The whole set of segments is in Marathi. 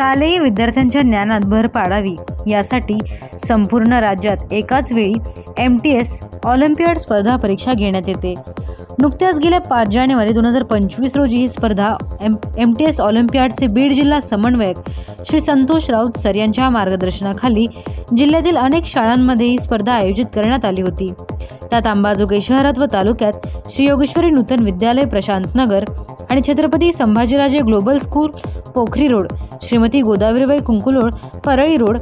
शालेय विद्यार्थ्यांच्या ज्ञानात भर पाडावी. यासाठी संपूर्ण राज्यात एकाच वेळी एम टी एस ऑलिम्पियाड स्पर्धा परीक्षा घेण्यात येते. नुकत्याच गेल्या पाच जानेवारी दोन हजार पंचवीस रोजी ही स्पर्धा एम एम टी एस ऑलिम्पियाडचे बीड जिल्हा समन्वयक श्री संतोष राऊत सर यांच्या मार्गदर्शनाखाली जिल्ह्यातील अनेक शाळांमध्ये ही स्पर्धा आयोजित करण्यात आली होती. त्यात अंबाजोगाई शहरात व तालुक्यात श्री योगेश्वरी नूतन विद्यालय प्रशांत नगर आणि Chhatrapati Sambhajiraje global school Pokhari road Shrimati Godavaribai Kunkulod Parli road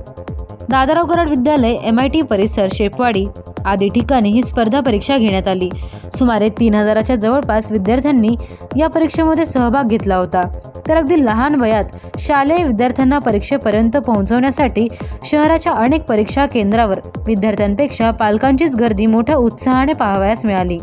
Dadarao Karad Vidyalaya M I T परिसर शेपवाडी. आदी ठिकाणी ही स्पर्धा परीक्षा घेण्यात आली. सुमारे तीन हजाराच्या जवळपास विद्यार्थ्यांनी या परीक्षेमध्ये सहभाग घेतला होता. तर अगदी लहान वयात शालेय विद्यार्थ्यांना परीक्षेपर्यंत पोहोचवण्यासाठी शहराच्या अनेक परीक्षा केंद्रावर विद्यार्थ्यांपेक्षा पालकांचीच गर्दी मोठ्या उत्साहाने पाहावयास मिळाली.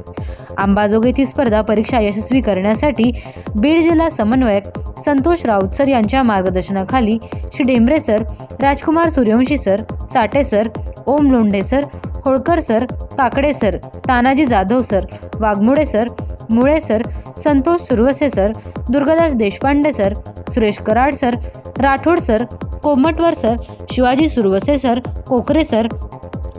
अंबाजोगाईत ही स्पर्धा परीक्षा यशस्वी करण्यासाठी बीड जिल्हा समन्वयक संतोष राऊत सर यांच्या मार्गदर्शनाखाली Shri Dembare sir Rajkumar Suryavanshi sir Chate sir Om Londhe sir Holkar sir Kakade sir Tanaji Jadhav sir Waghmode sir Mule sir Santosh Surwase sir Durgadas Deshpande sir Suresh Karad sir Rathod sir Komatwar sir Shivaji Surwase sir Kokare sir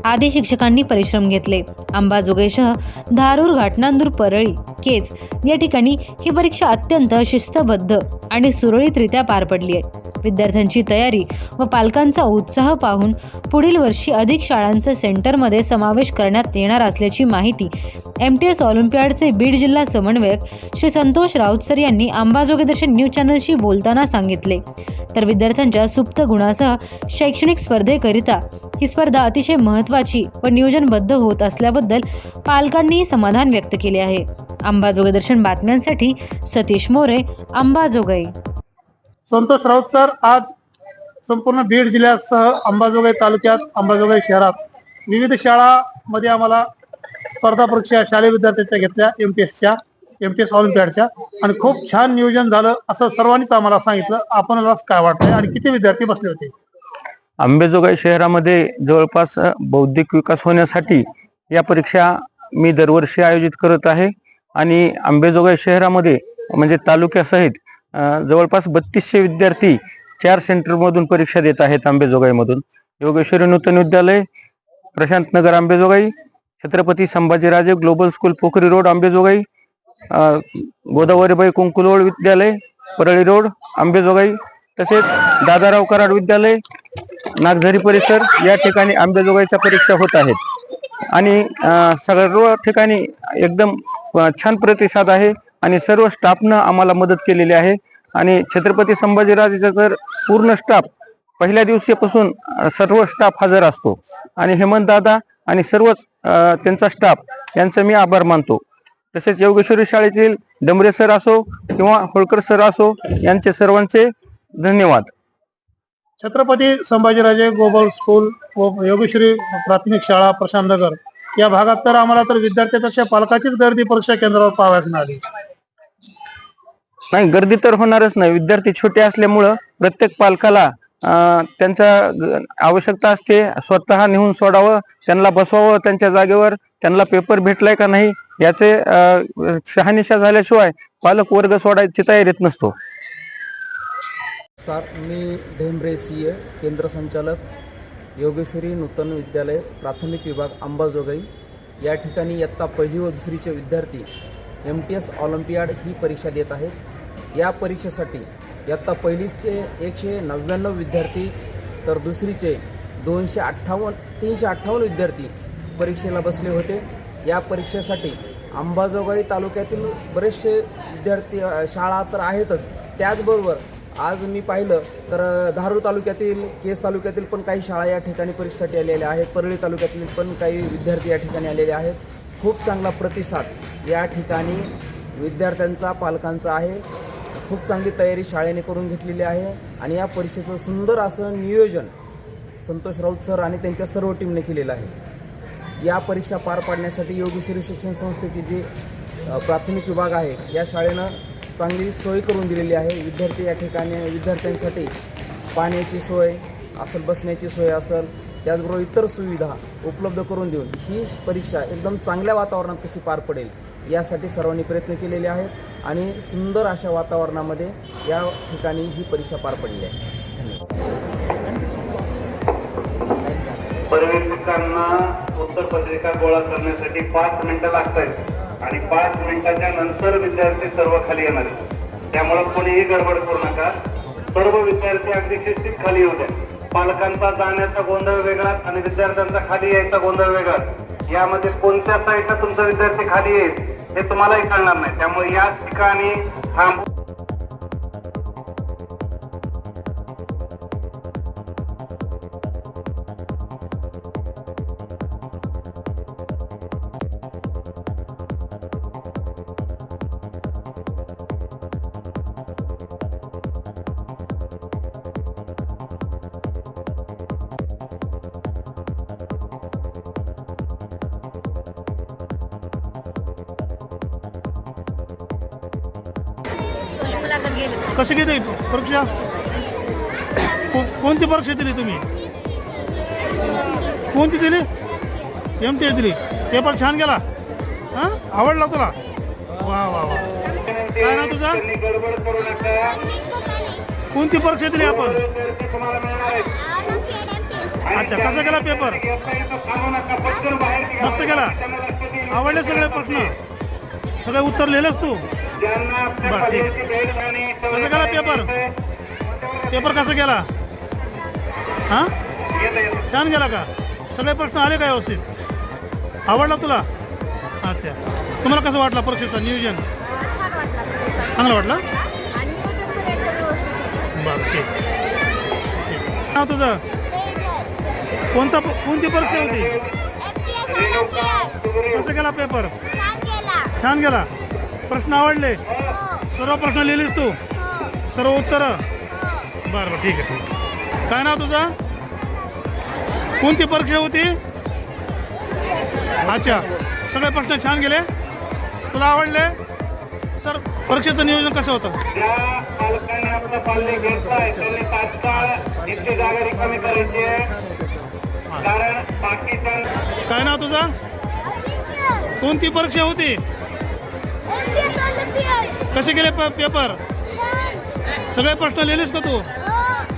आदी शिक्षकांनी परिश्रम घेतले. अंबाजोगाईसह धारूर घाटनांदूर परळी केच या ठिकाणी ही परीक्षा अत्यंत शिस्तबद्ध आणि सुरळीतरित्या पार पडली आहे. विद्यार्थ्यांची तयारी व पालकांचा उत्साह पाहून पुढील वर्षी अधिक शाळांचे सेंटरमध्ये समावेश करण्यात येणार असल्याची माहिती एम टी एस ऑलिम्पियाडचे बीड जिल्हा समन्वयक श्री संतोष राऊतसर यांनी अंबाजोगेदर्शन न्यूज चॅनलशी बोलताना सांगितले. तर विद्यार्थ्यांच्या सुप्त गुणासह शैक्षणिक स्पर्धेकरिता ही स्पर्धा अतिशय महत्त्वाची व नियोजनबद्ध होत असल्याबद्दल पालकांनी समाधान व्यक्त केले आहे. अंबाजोगाई दर्शन बातम्यांसाठी सतीश मोरे अंबाजोगाई संतोष राऊत सर आज संपूर्ण बीड जिल्ह्यासह अंबाजोगाई तालुक्यात अंबाजोगाई शहरात विविध शाळामध्ये आम्हाला स्पर्धा परीक्षा शालेय विद्यार्थ्यांच्या घेतल्या एम टी एसच्या एम ऑलिम्पियाडच्या आणि खूप छान नियोजन झालं असं सर्वांनीच आम्हाला सांगितलं. आपणाला काय वाटतंय आणि किती विद्यार्थी बसले होते? आंबेजोगाई शहरामध्ये जवळपास बौद्धिक विकास होण्यासाठी या परीक्षा मी दरवर्षी आयोजित करत आहे. आणि आंबेजोगाई शहरामध्ये म्हणजे तालुक्यासहित जवळपास बत्तीसशे विद्यार्थी चार सेंटरमधून परीक्षा देत आहेत आंबेजोगाईमधून. Yogeshwari Nutan Vidyalaya Prashant Nagar Ambajogai Chhatrapati Sambhajiraje global school Pokhari road Ambajogai Godavaribai Kunkulwad Vidyalaya Parli road Ambejogai तसेच दादाराव कराड विद्यालय नागझरी परिसर या ठिकाणी आंबेजोगाईच्या परीक्षा होत आहेत. आणि सर्व ठिकाणी एकदम छान प्रतिसाद आहे आणि सर्व स्टाफनं आम्हाला मदत केलेली आहे. आणि छत्रपती संभाजीराजेचा तर पूर्ण स्टाफ पहिल्या दिवशीपासून सर्व स्टाफ हजर असतो. आणि हेमंत दादा आणि सर्वच त्यांचा स्टाफ यांचा मी आभार मानतो. तसेच योगेश्वरी शाळेतील डमरे सर असो किंवा होळकर सर असो यांचे सर्वांचे धन्यवाद. छत्रपती संभाजीराजे ग्लोबल स्कूल व योगेश्वरी प्राथमिक शाळा प्रशांत नगर. या भागात तर आम्हाला तर विद्यार्थ्यांपेक्षा पालकाचीच गर्दी परीक्षा केंद्रावर पाहाव्यास मिळाली. नाही गर्दी तर होणारच नाही. विद्यार्थी छोटे असल्यामुळं प्रत्येक पालकाला ग- आवश्यकता असते. स्वतः नेऊन सोडावं त्यांना बसवावं त्यांच्या जागेवर त्यांना पेपर भेटलाय का नाही याचे शहानिशा झाल्याशिवाय पालक वर्ग सोडायची तयारीत नसतो. मी ढेंबरे सी ए केंद्र संचालक योगेश्वरी नूतन विद्यालय प्राथमिक विभाग अंबाजोगाई. या ठिकाणी इयत्ता पहिली व दुसरीचे विद्यार्थी एम टी एस ऑलिम्पियाड ही परीक्षा देत आहेत. या परीक्षेसाठी इयत्ता पहिलीचे एकशे नव्याण्णव विद्यार्थी तर दुसरीचे दोनशे अठ्ठावन्न तीनशे अठ्ठावन्न विद्यार्थी परीक्षेला बसले होते. या परीक्षेसाठी अंबाजोगाई तालुक्यातील बरेचसे विद्यार्थी शाळा तर आहेतच. त्याचबरोबर आज मी पाहिलं तर धारूर तालुक्यातील केस तालुक्यातील पण काही शाळा या ठिकाणी परीक्षेसाठी आलेल्या आहेत. परळी तालुक्यातील पण काही विद्यार्थी या ठिकाणी आलेले आहेत. खूप चांगला प्रतिसाद या ठिकाणी विद्यार्थ्यांचा पालकांचा आहे. खूप चांगली तयारी शाळेने करून घेतलेली आहे. आणि या परीक्षेचं सुंदर असं नियोजन संतोष राऊत सर आणि त्यांच्या सर्व टीमने केलेलं आहे. या परीक्षा पार पाडण्यासाठी योगेश्वरी शिक्षण संस्थेचे जे प्राथमिक विभाग आहे या शाळेनं चांगली सोय करून दिलेली आहे. विद्यार्थी या ठिकाणी विद्यार्थ्यांसाठी पाण्याची सोय असेल बसण्याची सोय असेल त्याचबरोबर इतर सुविधा उपलब्ध करून देऊन ही परीक्षा एकदम चांगल्या वातावरणात कशी पार पडेल यासाठी सर्वांनी प्रयत्न केलेले आहेत आणि सुंदर अशा वातावरणामध्ये या ठिकाणी ही परीक्षा पार पडली आहे. धन्यवाद. पर्यवेक्षकांना उत्तरपत्रिका गोळा करण्यासाठी पाच मिनिटं लागत आहेत आणि पाच मिनिटाच्या नंतर विद्यार्थी सर्व खाली येणार आहेत. त्यामुळे कोणीही गडबड करू नका. सर्व विद्यार्थी अगदी शिस्तीत खाली येऊ द्या. पालकांचा जाण्याचा गोंधळ वेगळा आणि विद्यार्थ्यांचा खाली यायचा गोंधळ वेगळा. यामध्ये कोणत्या साईडला तुमचा विद्यार्थी खाली येईल हे तुम्हालाही कळणार नाही. त्यामुळे याच ठिकाणी थांबू. कशी घेते परीक्षा? कोणती परीक्षा दिली तुम्ही? कोणती दिली? एम टी दिली. पेपर छान गेला. हां? आवडला तुला? वा वा वा. काय ना तुझं? कोणती परीक्षा दिली आपण? अच्छा कसा गेला पेपर मस्त गेला. आवडले सगळे प्रश्न? सगळे उत्तर लिहिलेस तू? बरं, ठीक. कसा गेला पेपर. पेपर कसा गेला? हां? येतं, येतं. छान गेला का? सगळे प्रश्न आले का व्यवस्थित? आवडला तुला? अच्छा. तुम्हाला कसं वाटलं परीक्षेचं नियोजन? चांगलं वाटलं? बरं ठीक. ठीक. नाव तुझं? कोणता कोणती परीक्षा होती? कसं गेला पेपर? छान गेला? प्रश्न आवडले? सर्व प्रश्न लिहिलेस तू? सर्व उत्तरं? बरं बरं ठीक आहे ठीक आहे. काय नाव तुझं? कोणती परीक्षा होती? अच्छा सगळे प्रश्न छान गेले. तुला आवडले? सर परीक्षेचं नियोजन कसं होतं? काय नाव तुझं? कोणती परीक्षा होती? कसे गेले प- पेपर सगळे प्रश्न लिहिलेस का तू?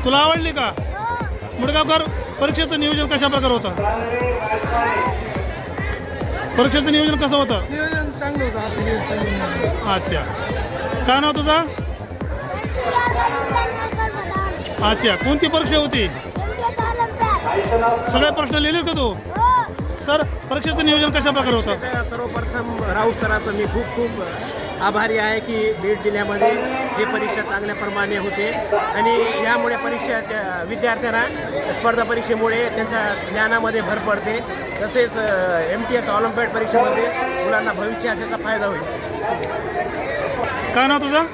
तुला आवडली का? मुडगावकर परीक्षेचं नियोजन कशा प्रकारे होतं? परीक्षेचं नियोजन कसं होतं? नियोजन चांगलं होतं अच्छा. काय नाव तुझं? अच्छा. कोणती परीक्षा होती? सगळे प्रश्न लिहिले का तू? सर परीक्षेचं नियोजन कशा प्रकारे होतं त्या सर्वप्रथम राऊत सराचं मी खूप खूप आभारी आहे की बीड जिल्ह्यामध्ये ही परीक्षा चांगल्या प्रमाणे होते. आणि यामुळे परीक्षा त्या विद्यार्थ्यांना स्पर्धा परीक्षेमुळे त्यांच्या ज्ञानामध्ये भर पडते. तसेच एम टी एस ऑलिम्पियाड परीक्षेमध्ये मुलांना भविष्यात त्याचा फायदा होईल. काय नाव तुझं?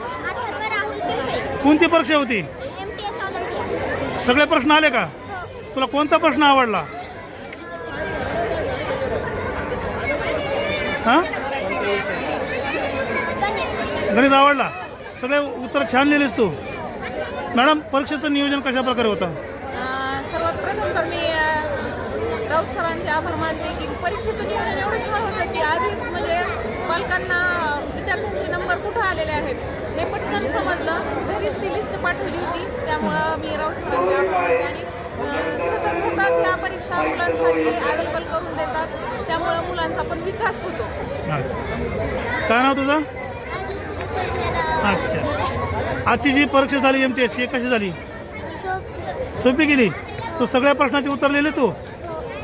कोणती परीक्षा होती? सगळे प्रश्न आले का? तुला कोणता प्रश्न आवडला? हां? गणित आवडला. सगळे उत्तर छान लिहिलेस तू. मॅडम परीक्षेचं नियोजन कशा प्रकारे होतं? सर्वात प्रथम तर मी राऊत सरांचे आभार मानते की परीक्षेचं नियोजन एवढं छान होतं की आधीच म्हणजे पालकांना विद्यार्थ्यांचे नंबर कुठं आलेले आहेत हे पटकन समजलं. घरीच ती लिस्ट पाठवली होती. त्यामुळं मी राऊत सरांचे आभार मानते आणि सतत सतत ह्या परीक्षा मुलांसाठी अवेलेबल करून देतात. त्यामुळं मुलांचा पण विकास होतो. अच्छा. काय नाव तुझं? अच्छा. आजची जी परीक्षा झाली एम टी एस कशी झाली? सोपी गेली. तू सगळ्या प्रश्नाचे उत्तर लिहिले तू?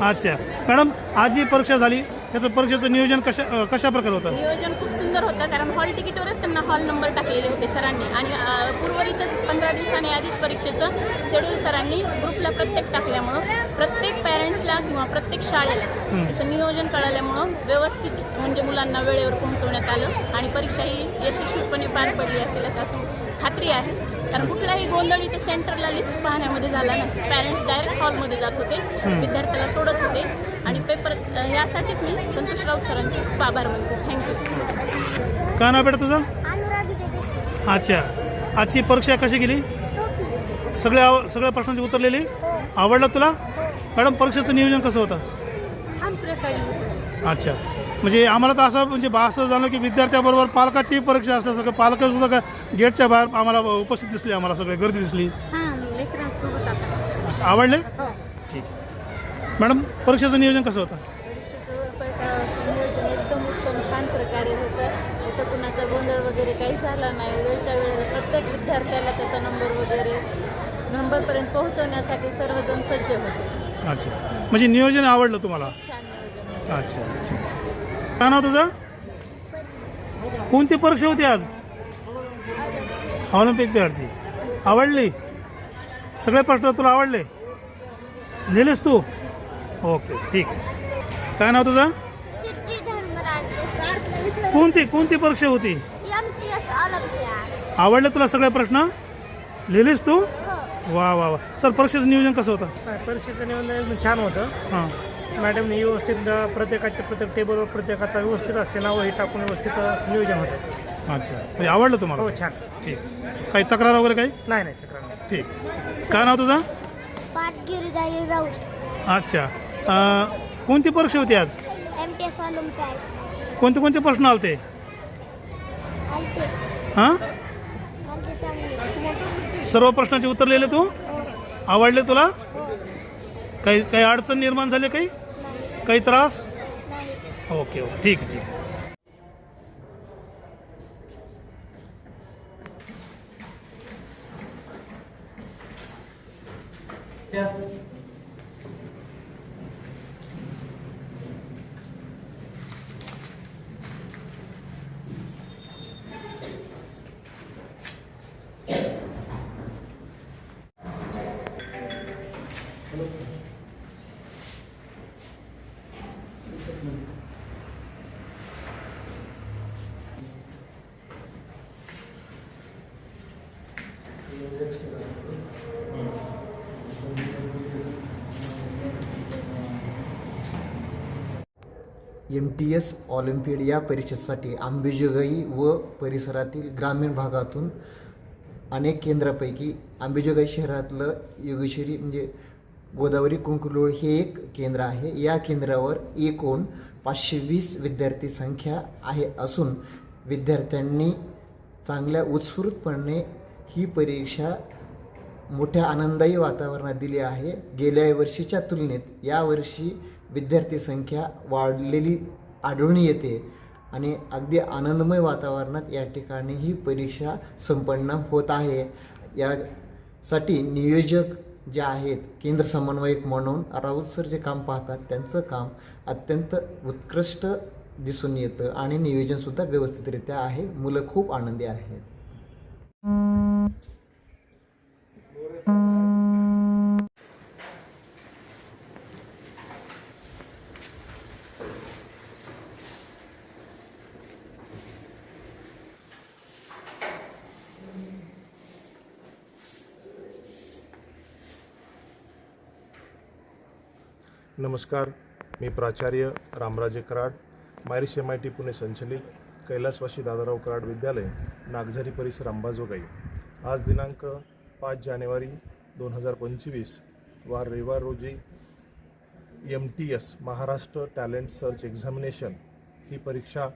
अच्छा. मॅडम आज जी परीक्षा झाली त्याचं परीक्षेचं नियोजन कशा कशा प्रकारे होतं? नियोजन खूप सुंदर होतं कारण हॉल तिकीटवरच त्यांना हॉल नंबर टाकलेले होते सरांनी. आणि अ, उर्वरितच पंधरा दिवसांनी आधीच परीक्षेचं शेड्यूल सरांनी ग्रुपला प्रत्येक टाकल्यामुळं प्रत्येक पॅरेंट्सला किंवा प्रत्येक शाळेला त्याचं नियोजन कळाल्यामुळं व्यवस्थित म्हणजे मुलांना वेळेवर पोहोचवण्यात आलं. आणि परीक्षा ही यशस्वीपणे पार पडली असेल याची असं खात्री आहे. कारण कुठलाही गोंधळ इथं सेंटरला लिस्ट पाहण्यामध्ये झाला नाही. पॅरेंट्स डायरेक्ट हॉलमध्ये जात होते. विद्यार्थ्याला सोडत होते. आणि पेपर यासाठीच मी संतोष राऊत सरांचे खूप आभार मानते. थँक्यू काय नाव बेटा तुझं? अच्छा. आजची परीक्षा कशी गेली? सोपी. सगळे आव सगळ्या प्रश्नांची उत्तर लिहिली? आवडलं तुला? मॅडम परीक्षेचं नियोजन कसं होतं. अच्छा. म्हणजे आम्हाला तर असं म्हणजे बा असं झालं की विद्यार्थ्याबरोबर पालकाची परीक्षा सगळं पालक सुद्धा का गेटच्या बाहेर आम्हाला उपस्थित दिसली आम्हाला सगळे गर्दी दिसली. हां अच्छा आवडले? ठीक. आहे मॅडम परीक्षेचं नियोजन कसं होतं? एकदम उत्तम छान प्रकारे होतं. इथं कुणाचा गोंधळ वगैरे काही झाला नाही. वेळच्या वेळेला प्रत्येक विद्यार्थ्याला त्याचा नंबर वगैरे नंबरपर्यंत पोहोचवण्यासाठी सर्वजण सज्ज होते. अच्छा. म्हणजे नियोजन आवडलं तुम्हाला? छान नियोजन अच्छा ठीक. काय नाव तुझं? कोणती परीक्षा होती आज? ऑलिम्पिक बिहारची. आवडली? सगळे प्रश्न तुला आवडले? लिहिलेस तू? ओके ठीक आहे. काय नाव तुझं? कोणती कोणती परीक्षा होती? आवडले तुला सगळे प्रश्न? लिहिलेस तू? वा वा वा. सर परीक्षेचं नियोजन कसं होतं? परीक्षेचं नियोजन छान होतं. हां. मॅडमने व्यवस्थित प्रत्येकाच्या प्रत्येक टेबलवर प्रत्येकाचा व्यवस्थित असे नावं हे टाकून व्यवस्थित नियोजन होतं. अच्छा. म्हणजे आवडलं तुम्हाला? हो छान. ठीक. काही तक्रार वगैरे काही? नाही नाही तक्रार नाही. ठीक. काय नाव तुझं? पाटगिरी राऊत. अच्छा. अं, कोणती परीक्षा होती आज? M T S olympiad. कोणते कोणते प्रश्न आलते? आलते. हां? आलते चांगले. सर्व प्रश्नाचे उत्तर लिहिले तू? आवडले तुला? काही काही अडचण निर्माण झाली काही? काही त्रास? नाही ओके ओके. ठीक एम टी एस ऑलिम्पियड या परीक्षेसाठी आंबेजोगाई व परिसरातील ग्रामीण भागातून अनेक केंद्रापैकी आंबेजोगाई शहरातलं योगेश्वरी म्हणजे गोदावरी कुंकुलोळ हे एक केंद्र आहे. या केंद्रावर एकूण पाचशे वीस विद्यार्थी संख्या आहे असून विद्यार्थ्यांनी चांगल्या उत्स्फूर्तपणे ही परीक्षा मोठ्या आनंदायी वातावरणात दिली आहे. गेल्या वर्षीच्या तुलनेत यावर्षी विद्यार्थी संख्या वाढलेली आढळून येते आणि अगदी आनंदमय वातावरणात या ठिकाणी ही परीक्षा संपन्न होत आहे. यासाठी नियोजक जे आहेत केंद्र समन्वयक म्हणून राऊत सर जे काम पाहतात त्यांचं काम अत्यंत उत्कृष्ट दिसून येतं आणि नियोजनसुद्धा व्यवस्थितरित्या आहे. मुलं खूप आनंदी आहेत. नमस्कार मी प्राचार्य Ramraje Karad MAEER's M I T Pune संचलित कैलासवाशी दादाराव कराड विद्यालय नागझरी परिसर अंबाजोगाई. आज दिनांक पाच जानेवारी दोन हजार पंचवीस वार रविवार रोजी M T S Maharashtra talent search examination ही परीक्षा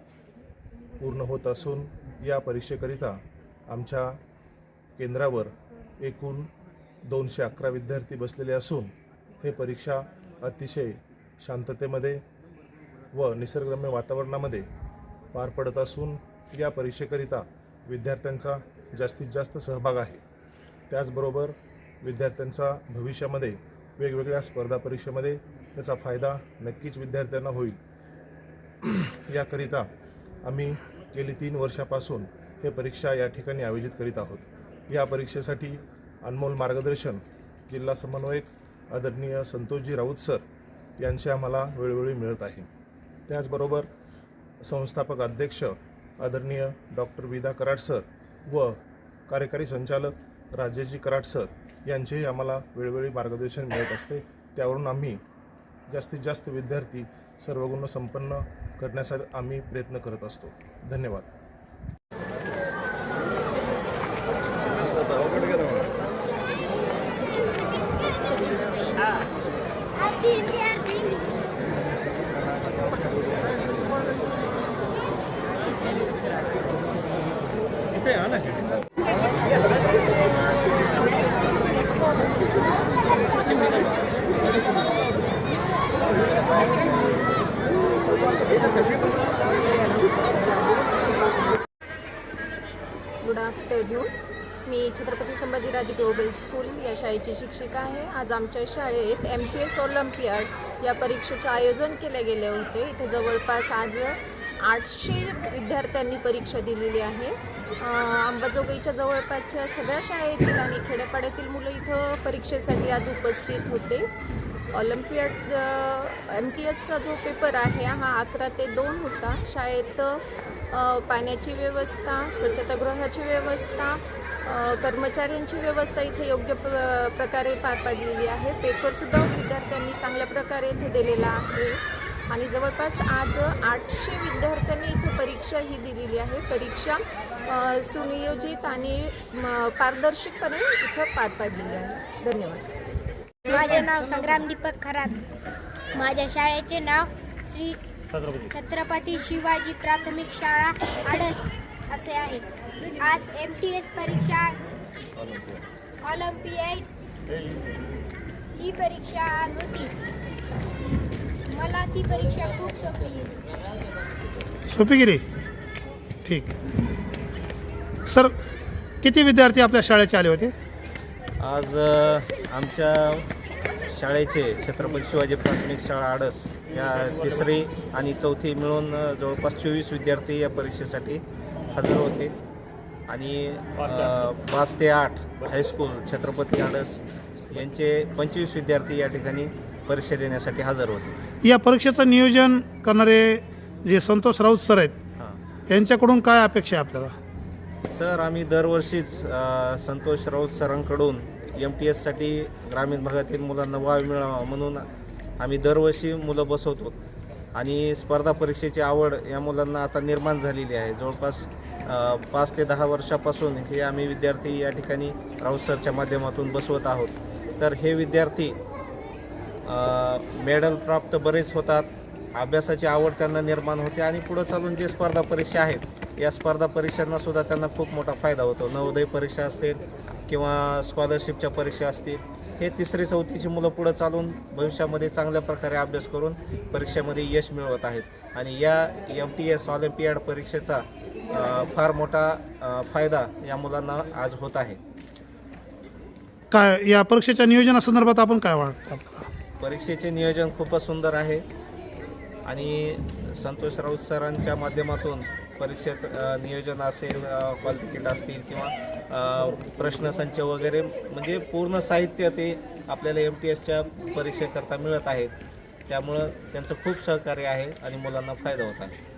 पूर्ण होत असून या परीक्षेकरिता आमच्या केंद्रावर एकूण दोनशे अकरा विद्यार्थी बसलेले असून हे परीक्षा अतिशय शांततेमध्ये व निसर्गरम्य वातावरणामध्ये पार पडत असून या परीक्षेकरिता विद्यार्थ्यांचा जास्तीत जास्त सहभाग आहे. त्याचबरोबर विद्यार्थ्यांचा भविष्यामध्ये वेगवेगळ्या स्पर्धा परीक्षेमध्ये त्याचा फायदा नक्कीच विद्यार्थ्यांना होईल. याकरिता आम्ही गेली तीन वर्षापासून हे परीक्षा या ठिकाणी आयोजित करीत आहोत. या परीक्षेसाठी अनमोल मार्गदर्शन जिल्हा समन्वयक आदरणीय संतोषजी राऊत सर यांचे आम्हाला वेळोवेळी मिळत आहे. त्याचबरोबर संस्थापक अध्यक्ष आदरणीय डॉक्टर विदा कराड सर व कार्यकारी संचालक राजेशजी कराड सर यांचेही आम्हाला वेळोवेळी मार्गदर्शन मिळत असते. त्यावरून आम्ही जास्तीत जास्त विद्यार्थी सर्वगुण संपन्न करण्यासाठी आम्ही प्रयत्न करत असतो. धन्यवाद अर्धी हिंदी अर्धी इंग्लिश इथे आफ्टरनून मी छत्रपती संभाजीराजे ग्लोबल स्कूल या शाळेची शिक्षिका आहे. आज आमच्या शाळेत एम पी एस ऑलिम्पियाड या परीक्षेचे आयोजन केले गेले होते. इथे जवळपास आज आठशे विद्यार्थ्यांनी परीक्षा दिलेली आहे. अंबाजोगाईच्या जवळपासच्या सगळ्या शाळेतील आणि खेड्यापाड्यातील मुलं इथं परीक्षेसाठी आज उपस्थित होते. ऑलिम्पियाड एम टी एसचा जो पेपर आहे हा अकरा ते दोन होता. शाळेत पाण्याची व्यवस्था स्वच्छतागृहाची व्यवस्था कर्मचाऱ्यांची व्यवस्था इथे योग्य प्र प्रकारे पार पाडलेली आहे. पेपरसुद्धा विद्यार्थ्यांनी चांगल्या प्रकारे इथे दिलेला आहे. आणि जवळपास आज आठशे विद्यार्थ्यांनी इथे परीक्षा ही दिलेली आहे. परीक्षा सुनियोजित आणि म, पारदर्शकपणे इथं पार पाडलेली आहे. धन्यवाद. माझे नाव संग्राम दीपक खरात. माझ्या शाळेचे नाव श्री छत्रपती शिवाजी प्राथमिक शाळा आडस असे आहे. आज एम टी एस परीक्षा ऑलिम्पियाड ही परीक्षा आज होती. मला ती परीक्षा खूप सोपी गेली. सोपीगिरी ठीक. सर किती विद्यार्थी आपल्या शाळेचे आले होते? आज आमच्या शाळेचे छत्रपती शिवाजी प्राथमिक शाळा आडस या तिसरी आणि चौथी मिळून जवळपास चोवीस विद्यार्थी या परीक्षेसाठी हजर होते. आणि पाच ते आठ. हायस्कूल छत्रपती आडस यांचे पंचवीस विद्यार्थी या ठिकाणी परीक्षा देण्यासाठी हजर होते. या परीक्षेचं नियोजन करणारे जे संतोष राऊत सर आहेत यांच्याकडून काय अपेक्षा आहे आपल्याला? सर आम्ही दरवर्षीच संतोष राऊत सरांकडून एम टी एससाठी ग्रामीण भागातील मुलांना वाव मिळावा म्हणून आम्ही दरवर्षी मुलं बसवतो. आणि स्पर्धा परीक्षेची आवड या मुलांना आता निर्माण झालेली आहे. जवळपास पाच ते दहा वर्षापासून हे आम्ही विद्यार्थी या ठिकाणी राऊत सरच्या माध्यमातून बसवत आहोत. तर हे विद्यार्थी मेडल प्राप्त बरेच होतात. अभ्यासाची आवड त्यांना निर्माण होते आणि पुढं चालून जे स्पर्धा परीक्षा आहेत या स्पर्धा परीक्षांनासुद्धा त्यांना खूप मोठा फायदा होतो. नवोदय परीक्षा असतील किंवा स्कॉलरशिपच्या परीक्षा असतील. हे तिसरी चौथीची मुलं पुढं चालून भविष्यामध्ये चांगल्या प्रकारे अभ्यास करून परीक्षेमध्ये यश मिळवत आहेत. आणि या एम टी एस ऑलिम्पियाड परीक्षेचा फार मोठा फायदा या मुलांना आज होत आहे. काय या परीक्षेच्या नियोजनासंदर्भात आपण काय वाटतं परीक्षेचे नियोजन खूपच सुंदर आहे. आणि संतोष राऊत सरांच्या माध्यमातून परीक्षेचं नियोजन असेल कॉल तिकीट असतील किंवा प्रश्नसंच वगैरे म्हणजे पूर्ण साहित्य ते आपल्याला एम टी एसच्या परीक्षेकरता मिळत आहेत. त्यामुळं त्यांचं खूप सहकार्य आहे आणि मुलांना फायदा होत आहे.